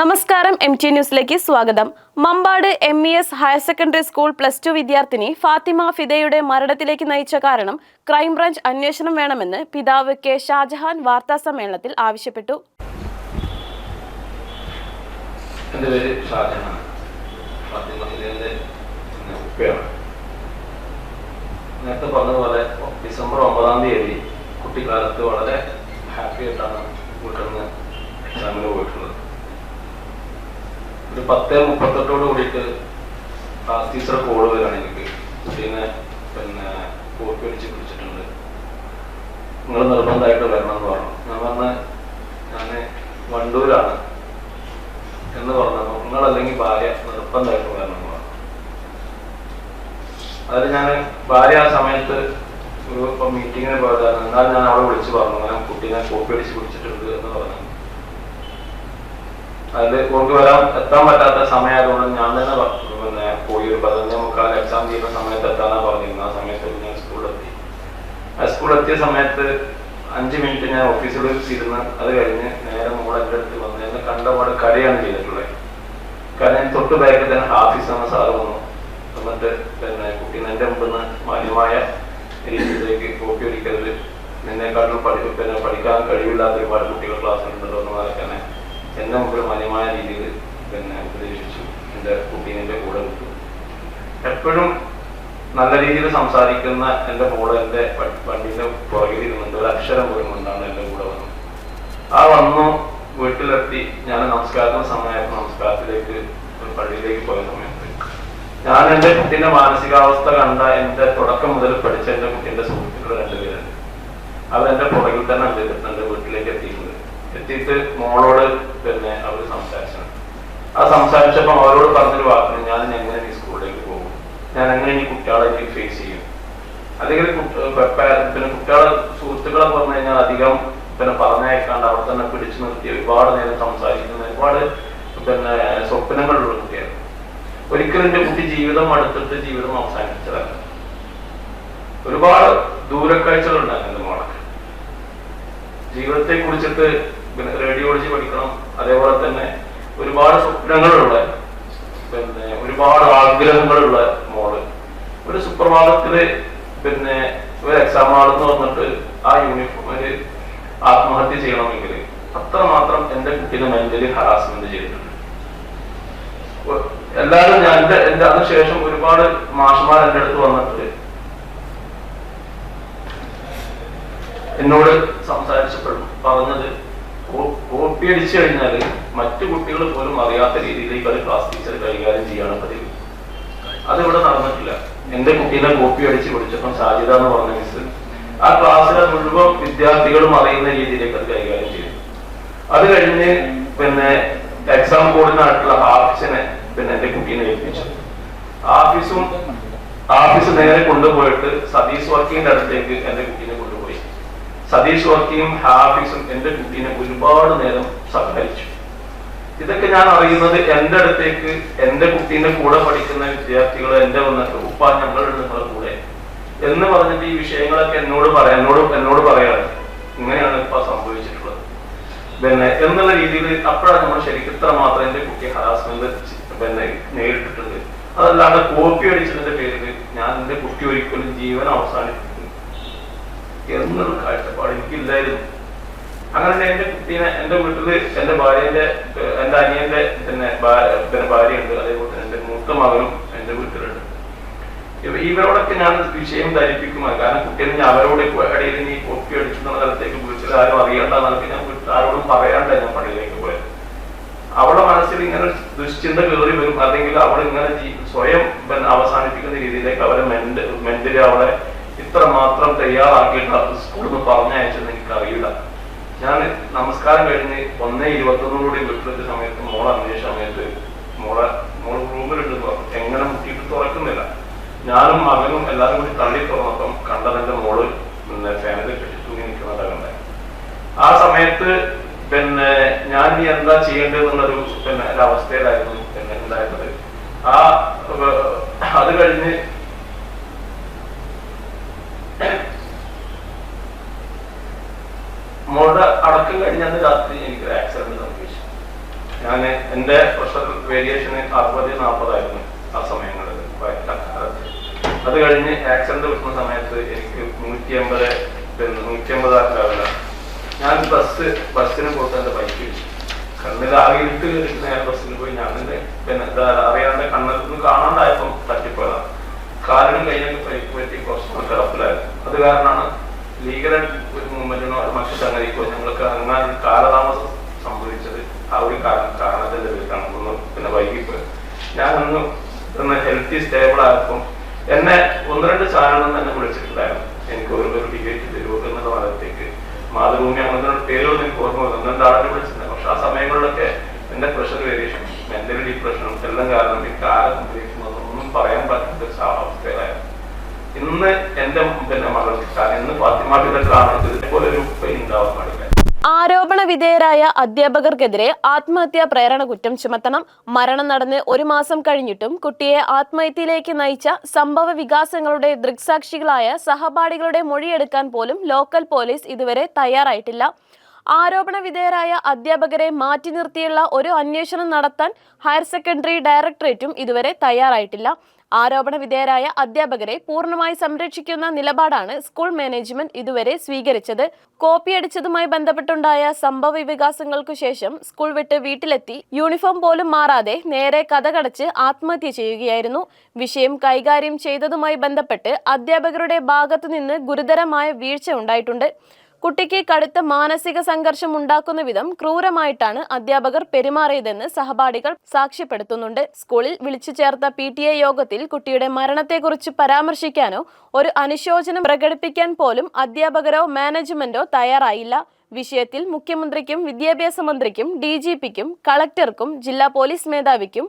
നമസ്കാരം M T ന്യൂസിലേക്ക് സ്വാഗതം. Mambad M E S higher secondary school plus two വിദ്യാർത്ഥിനി ഫാത്തിമ ഫിദയുടെ മരണത്തിലേക്ക് നയിച്ച കാരണം ക്രൈംബ്രാഞ്ച് അന്വേഷണം വേണമെന്ന് പിതാവ് കെ ഷാജഹാൻ വാർത്താ സമ്മേളനത്തിൽ ആവശ്യപ്പെട്ടു. നേരത്തെ പറഞ്ഞതുപോലെ ഡിസംബർ ഒമ്പതാം തീയതി കുട്ടിക്കാലത്ത് വളരെ ഹാപ്പി ആയിട്ടാണ് വീട്ടിൽ നിന്ന് എക്സാമിന് പോയിട്ടുള്ളത് ഒരു പത്ത് മുപ്പത്തെട്ടോട് കൂടിയിട്ട് ക്ലാസ് ടീച്ചർ കോൾ വരികയാണ് എനിക്ക് കുട്ടീനെ പിന്നെ കോപ്പി അടിച്ച് പിടിച്ചിട്ടുണ്ട്. നിങ്ങൾ നിർബന്ധമായിട്ട് വരണം എന്ന് പറഞ്ഞു. ഞാൻ പറഞ്ഞ ഞാൻ വണ്ടൂരാണ് എന്ന് നിങ്ങൾ നിങ്ങളല്ലെങ്കിൽ ഭാര്യ നിർബന്ധമായിട്ട് വരണം എന്ന് പറഞ്ഞു. അതിൽ ഞാൻ ഭാര്യ ആ സമയത്ത് ഒരു ഇപ്പം മീറ്റിങ്ങിന് പോയതാണ്. എന്നാൽ ഞാൻ അവളെ വിളിച്ച് പറഞ്ഞു. ഞാൻ കുട്ടീനെ കോപ്പി അടിച്ച് പിടിച്ചിട്ടുണ്ട് എന്ന് പറഞ്ഞു. അതിൽ കൊണ്ട് വരാൻ എത്താൻ പറ്റാത്ത സമയമായതുകൊണ്ട് ഞാൻ തന്നെ പിന്നെ പോയി ഒരു പതിനഞ്ച് മുക്കാൽ എക്സാം ചെയ്യുന്ന സമയത്ത് എത്താന്ന പറഞ്ഞിരുന്നത്. ആ സമയത്ത് ഞാൻ സ്കൂളിലെത്തി ആ സ്കൂളിലെത്തിയ സമയത്ത് അഞ്ച് മിനിറ്റ് ഞാൻ ഓഫീസിൽ ഇരുന്ന് അത് കഴിഞ്ഞ് നേരെ മോൾ എന്റെ അടുത്ത് വന്ന് എന്നെ കണ്ടപാട് കരയാണ് ചെയ്തിട്ടുള്ളത്. കാരണം തൊട്ട് ബാക്കിൽ തന്നെ ഹാഫീസ് എന്ന സാറ് വന്നു. എന്നിട്ട് പിന്നെ കുട്ടീനെ എന്റെ മുമ്പിൽ നിന്ന് മാന്യമായ രീതിയിലേക്ക് കോപ്പി ഒരിക്കൽ നിന്നെക്കാട്ടിലും പഠി പിന്നെ പഠിക്കാൻ കഴിവില്ലാത്ത ഒരുപാട് കുട്ടികൾ ക്ലാസ്സിലുണ്ടല്ലോ എന്നെ മുമ്പിൽ മാന്യമായ രീതിയിൽ പിന്നെ ഉപദേശിച്ചു. എന്റെ കുട്ടീനെ കൂടെ നിൽക്കും. എപ്പോഴും നല്ല രീതിയിൽ സംസാരിക്കുന്ന എന്റെ മോൾ എന്റെ വ- പുറകിലിരുന്നുണ്ട് ഒരു അക്ഷരം പോലും കൊണ്ടാണ് എന്റെ കൂടെ വന്നത്. ആ വന്നു വീട്ടിലെത്തി. ഞാൻ നമസ്കാരത്തിന് സമയത്ത് നമസ്കാരത്തിലേക്ക് പള്ളിയിലേക്ക് പോയ സമയത്ത്. ഞാൻ എന്റെ കുട്ടീന്റെ മാനസികാവസ്ഥ കണ്ട എന്റെ തുടക്കം മുതൽ പഠിച്ച എന്റെ കുട്ടീന്റെ സുഹൃത്തുക്കൾ രണ്ടുപേരുണ്ട്. അത് എന്റെ പുറകിൽ തന്നെ ഉണ്ട് എന്റെ വീട്ടിലേക്ക് എത്തിയിട്ടുണ്ട് എത്തിയിട്ട് മോളോട് പിന്നെ അവർ സംസാരിച്ചു ആ സംസാരിച്ചപ്പോൾ അവരോട് പറഞ്ഞൊരു വാക്കിന് ഞാൻ എങ്ങനെ ഈ സ്കൂളിലേക്ക് പോകും? ഞാൻ എങ്ങനെ ഈ കുട്ടികളെ ഫേസ് ചെയ്യും? അല്ലെങ്കിൽ പിന്നെ കുട്ടികളെ സുഹൃത്തുക്കളെ പറഞ്ഞു കഴിഞ്ഞാൽ അധികം പിന്നെ പറഞ്ഞയക്കാണ്ട് അവിടെ തന്നെ പിടിച്ചു നിർത്തി ഒരുപാട് നേരം സംസാരിക്കുന്ന ഒരുപാട് പിന്നെ സ്വപ്നങ്ങളുള്ള കുട്ടിയാണ് ഒരിക്കലും എന്റെ കുട്ടി ജീവിതം അടുത്തിട്ട് ജീവിതം അവസാനിപ്പിച്ചതല്ല. ഒരുപാട് ദൂരക്കാഴ്ചകൾ ഉണ്ടായിരുന്നു മോളൊക്കെ ജീവിതത്തെ കുറിച്ചിട്ട് പിന്നെ റേഡിയോളജി പഠിക്കണം. അതേപോലെ തന്നെ ഒരുപാട് സ്വപ്നങ്ങളുള്ള പിന്നെ ഒരുപാട് ആഗ്രഹങ്ങളുള്ള മോൾ. ഒരു സുപ്രഭാതത്തിൽ പിന്നെ ഒരു എക്സാം ആളെന്ന് പറഞ്ഞിട്ട് ആ യൂണിഫോമിൽ ആത്മഹത്യ ചെയ്യണമെങ്കിൽ അത്രമാത്രം എന്റെ കുട്ടീനെ മെന്റലി ഹറാസ്മെന്റ് ചെയ്തിട്ടുണ്ട്. എല്ലാവരും ഞാൻ എന്റെ എന്റെ അതിനുശേഷം ഒരുപാട് മാഷന്മാർ എന്റെ അടുത്ത് വന്നിട്ട് എന്നോട് സംസാരിച്ചപ്പോഴും പറഞ്ഞത് കോപ്പി അടിച്ചു കഴിഞ്ഞാൽ മറ്റു കുട്ടികൾ പോലും അറിയാത്ത രീതിയിലേക്ക് അത് ക്ലാസ് ടീച്ചർ കൈകാര്യം ചെയ്യാണ് പതിവ്. അതിവിടെ നടന്നിട്ടില്ല. എന്റെ കുട്ടീനെ കോപ്പി അടിച്ച് പിടിച്ചപ്പം സാജിത എന്ന് പറഞ്ഞ മിസ് ആ ക്ലാസ്സിലെ മുഴുവൻ വിദ്യാർത്ഥികളും അറിയുന്ന രീതിയിലേക്ക് അത് കൈകാര്യം ചെയ്തു. അത് കഴിഞ്ഞ് പിന്നെ എക്സാം ബോർഡിനായിട്ടുള്ള ഹാഫീസിനെ പിന്നെ എന്റെ കുട്ടീനെ ഏൽപ്പിച്ചു. ആഫീസും ആഫീസ് നേരെ കൊണ്ടുപോയിട്ട് സതീഷ് വർക്കിന്റെ അടുത്തേക്ക് എന്റെ കുട്ടീനെ കൊണ്ടുപോയി. സതീഷ് വർക്കിയും ഹാഫീസും എന്റെ കുട്ടീനെ ഒരുപാട് നേരം സഹായിച്ചു ഇതൊക്കെ ഞാൻ അറിയുന്നത് എന്റെ അടുത്തേക്ക് എന്റെ കുട്ടീന്റെ കൂടെ പഠിക്കുന്ന വിദ്യാർത്ഥികൾ എന്റെ വന്നിട്ട് ഉപ്പ ഞങ്ങളുണ്ട് നിങ്ങളുടെ കൂടെ എന്ന് പറഞ്ഞിട്ട് ഈ വിഷയങ്ങളൊക്കെ എന്നോട് പറയാം എന്നോട് എന്നോട് പറയാണ് ഇങ്ങനെയാണ് ഇപ്പൊ സംഭവിച്ചിട്ടുള്ളത്. പിന്നെ എന്നുള്ള രീതിയിൽ അപ്പോഴാണ് നമ്മൾ ശരിക്കും ഇത്ര മാത്രം എന്റെ കുട്ടി ഹറാസ്മെന്റ് പിന്നെ നേരിട്ടിട്ടുണ്ട് അതല്ലാണ്ട് കോപ്പി അടിച്ചതിന്റെ പേരിൽ ഞാൻ എന്റെ കുട്ടി ഒരിക്കലും ജീവൻ അവസാനിപ്പിക്കുന്നു എന്നൊരു കാഴ്ചപ്പാട് എനിക്കില്ലായിരുന്നു. അങ്ങനെ എന്റെ കുട്ടീനെ എന്റെ വീട്ടിൽ എന്റെ ഭാര്യന്റെ എന്റെ അനിയന്റെ പിന്നെ പിന്നെ ഭാര്യയുണ്ട്. അതേപോലെ തന്നെ എന്റെ മൂത്ത മകനും എന്റെ വീട്ടിലുണ്ട്. ഇവ- ഇവരോടൊക്കെ ഞാൻ വിഷയം ധരിപ്പിക്കുമാണ് കാരണം കുട്ടികൾ ഞാൻ അവരോട് ഇടയിൽ നീ കോപ്പി അടിക്കുന്ന തലത്തേക്ക് വിളിച്ചത് ആരും അറിയണ്ട എന്നൊക്കെ ഞാൻ ആരോടും പറയാണ്ട ഞാൻ പള്ളിയിലേക്ക് പോയത്. അവളുടെ മനസ്സിൽ ഇങ്ങനെ ദുശ്ചിന്ത കയറി വരും. അല്ലെങ്കിൽ അവൾ ഇങ്ങനെ സ്വയം അവസാനിപ്പിക്കുന്ന രീതിയിലേക്ക് അവരെ മെന്റ് മെന്റലി അവളെ ഇത്ര മാത്രം തയ്യാറാക്കിയിട്ട് സ്കൂളിൽ നിന്ന് പറഞ്ഞയച്ചെന്ന് എനിക്ക് അറിയില്ല ഞാൻ നമസ്കാരം കഴിഞ്ഞ് ഒന്നേ ഇരുപത്തൊന്നോടുകൂടി വീട്ടിലെത്തിയ സമയത്ത് മോൾ അറിഞ്ഞ സമയത്ത് മോളെ മോൾ റൂമിലിട്ട് എങ്ങനെ മുട്ടിയിട്ട് തുറക്കുന്നില്ല. ഞാനും മകനും എല്ലാവരും കൂടി തള്ളി തുറന്നപ്പം കണ്ടതെന്റെ മോൾ പിന്നെ ഫാനിൽ കെട്ടി തൂങ്ങി നിൽക്കുന്നതാണ് കണ്ടത്. ആ സമയത്ത് പിന്നെ ഞാൻ ഇനി എന്താ ചെയ്യേണ്ടതെന്നുള്ളൊരു പിന്നെ ഒരു അവസ്ഥയിലായിരുന്നു പിന്നെ ഉണ്ടായിരുന്നത്. ആ അത് കഴിഞ്ഞ് മോളുടെ അടക്കം കഴിഞ്ഞ രാത്രി രാത്രി എനിക്കൊരു ആക്സിഡന്റ് സംഭവിച്ചു ഞാൻ എന്റെ പ്രഷർ വേരിയേഷൻ അറുപത് നാൽപ്പതായിരുന്നു ആ സമയങ്ങളിൽ. അത് കഴിഞ്ഞ് ആക്സിഡന്റ് കിട്ടുന്ന സമയത്ത് എനിക്ക് നൂറ്റി അമ്പത് നൂറ്റി അമ്പത് ആക്കാവില്ല ഞാൻ ബസ് ബസ്സിന് പോയിട്ട് എന്റെ ബൈക്ക് ഇടിച്ചു കണ്ണിൽ ആകിയിട്ട് ഞാൻ ബസ്സിൽ പോയി ഞാൻ എന്റെ പിന്നെ അറിയാണ്ട് കണ്ണിൽ കാണാണ്ടായപ്പം തട്ടിപ്പോയതാണ് കാലിനും കയ്യിലും പരിക്ക് പറ്റി കുറച്ച് കിടപ്പിലായിരുന്നു. അത് കാരണമാണ് ലീഗലായി ഒരു മൂവ്മെന്റിനോ മറ്റു അങ്ങനെ കാലതാമസം സംഭവിച്ചത് ആ ഒരു കാരണം കാരണത്തിന്റെ പേരിലാണ്. ഒന്ന് പിന്നെ വൈകിപ്പോയത് ഞാൻ ഒന്ന് ഹെൽത്തി സ്റ്റേബിൾ ആയപ്പം എന്നെ ഒന്ന് രണ്ട് ചാനലിൽ എന്നെ വിളിച്ചിട്ടുണ്ടായിരുന്നു. എനിക്ക് ഒരു ഒരു ഡിബേറ്റ് തരുമോ എന്നുള്ള ഭാഗത്തേക്ക് മാതൃഭൂമി അങ്ങനത്തെ പേരുകൾ എനിക്ക് ഓർമ്മ വന്നു. ഒന്ന് ആളെ വിളിച്ചിട്ടുണ്ട് പക്ഷെ ആ സമയങ്ങളിലൊക്കെ എന്റെ പ്രഷർ വേരിയേഷൻ മെന്റൽ ഡിപ്രഷനും എല്ലാം കാരണം എനിക്ക് ആരെ സംഭവിക്കുന്നത് ഒന്നും പറയാൻ പറ്റാത്ത ഒരു അവസ്ഥയിലായിരുന്നു. ഇന്ന് എന്റെ പിന്നെ മകൾക്ക് ഇന്ന് ഫാത്തിമ ഇതൊക്കെ കാണുന്നത് ഇതുപോലെ ഒരു ഉപ്പ പാടില്ല ആരോപണ വിധേയരായ അധ്യാപകർക്കെതിരെ ആത്മഹത്യാ പ്രേരണ കുറ്റം ചുമത്തണം. മരണം നടന്ന് ഒരു മാസം കഴിഞ്ഞിട്ടും കുട്ടിയെ ആത്മഹത്യയിലേക്ക് നയിച്ച സംഭവ വികാസങ്ങളുടെ ദൃക്സാക്ഷികളായ സഹപാഠികളുടെ മൊഴിയെടുക്കാൻ പോലും ലോക്കൽ പോലീസ് ഇതുവരെ തയ്യാറായിട്ടില്ല. ആരോപണ വിധേയരായ അധ്യാപകരെ മാറ്റി നിർത്തിയുള്ള ഒരു അന്വേഷണം നടത്താൻ ഹയർ സെക്കൻഡറി ഡയറക്ടറേറ്റും ഇതുവരെ തയ്യാറായിട്ടില്ല. ആരോപണ വിധേയരായ അധ്യാപകരെ പൂർണമായി സംരക്ഷിക്കുന്ന നിലപാടാണ് സ്കൂൾ മാനേജ്മെന്റ് ഇതുവരെ സ്വീകരിച്ചത്. കോപ്പിയടിച്ചതുമായി ബന്ധപ്പെട്ടുണ്ടായ സംഭവ വികാസങ്ങൾക്കു ശേഷം സ്കൂൾ വിട്ട് വീട്ടിലെത്തി. യൂണിഫോം പോലും മാറാതെ നേരെ കഥകടച്ച് ആത്മഹത്യ ചെയ്യുകയായിരുന്നു. വിഷയം കൈകാര്യം ചെയ്തതുമായി ബന്ധപ്പെട്ട് അധ്യാപകരുടെ ഭാഗത്തുനിന്ന് ഗുരുതരമായ വീഴ്ച ഉണ്ടായിട്ടുണ്ട്. കുട്ടിക്ക് കടുത്ത മാനസിക സംഘർഷം ഉണ്ടാക്കുന്ന വിധം ക്രൂരമായിട്ടാണ് അധ്യാപകർ പെരുമാറിയതെന്ന് സഹപാഠികൾ സാക്ഷ്യപ്പെടുത്തുന്നുണ്ട്. സ്കൂളിൽ വിളിച്ചു ചേർത്ത പി ടി എ യോഗത്തിൽ കുട്ടിയുടെ മരണത്തെക്കുറിച്ച് പരാമർശിക്കാനോ ഒരു അനുശോചനം പ്രകടിപ്പിക്കാൻ പോലും അധ്യാപകരോ മാനേജ്മെന്റോ തയ്യാറായില്ല. വിഷയത്തിൽ മുഖ്യമന്ത്രിക്കും വിദ്യാഭ്യാസ മന്ത്രിക്കും ഡി ജി പിക്കും കളക്ടർക്കും ജില്ലാ പോലീസ് മേധാവിക്കും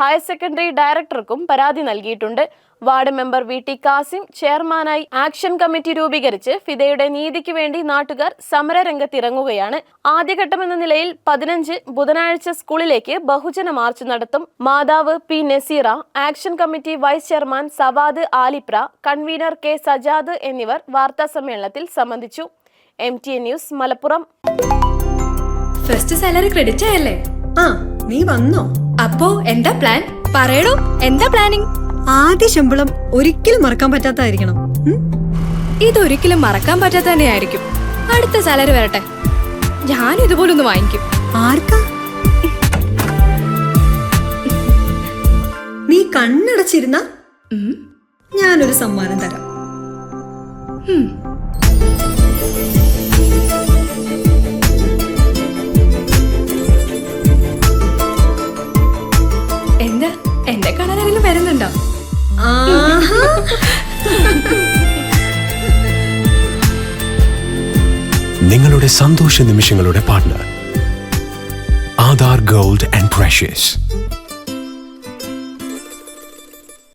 ഹയർ സെക്കൻഡറി ഡയറക്ടർക്കും പരാതി നൽകിയിട്ടുണ്ട്. Ward member V T Kasim ചെയർമാനായി ആക്ഷൻ കമ്മിറ്റി രൂപീകരിച്ച് ഫിദയുടെ നീതിക്ക് വേണ്ടി നാട്ടുകാർ സമരരംഗത്തിറങ്ങുകയാണ്. ആദ്യഘട്ടമെന്ന നിലയിൽ പതിനഞ്ച് ബുധനാഴ്ച സ്കൂളിലേക്ക് ബഹുജന മാർച്ച് നടത്തും. മാതാവ് P Naseera action committee vice chairman Savad Alipra convener K Sajad എന്നിവർ വാർത്താ സമ്മേളനത്തിൽ സംബന്ധിച്ചു. M T A news Malappuram. First salary credit ആയല്ലേ? ആ നീ വന്നോ? അപ്പോ എന്താ പ്ലാൻ പറയണോ എന്താ പ്ലാനിങ് ആദ്യ ശമ്പളം ഒരിക്കലും മറക്കാൻ പറ്റാത്തായിരിക്കണം. ഉം? ഇതൊരിക്കലും മറക്കാൻ പറ്റാത്ത തന്നെയായിരിക്കും. അടുത്ത സാലറി വരട്ടെ. ഞാൻ ഇതുപോലൊന്ന് വാങ്ങിക്കും. ആർക്കാ? നീ കണ്ണടച്ചിരുന്ന. ഞാനൊരു സമ്മാനം തരാം. ആരെങ്കിലും വരുന്നുണ്ടോ. നിങ്ങളുടെ സന്തോഷ നിമിഷങ്ങളുടെ partner Aadhaar gold and precious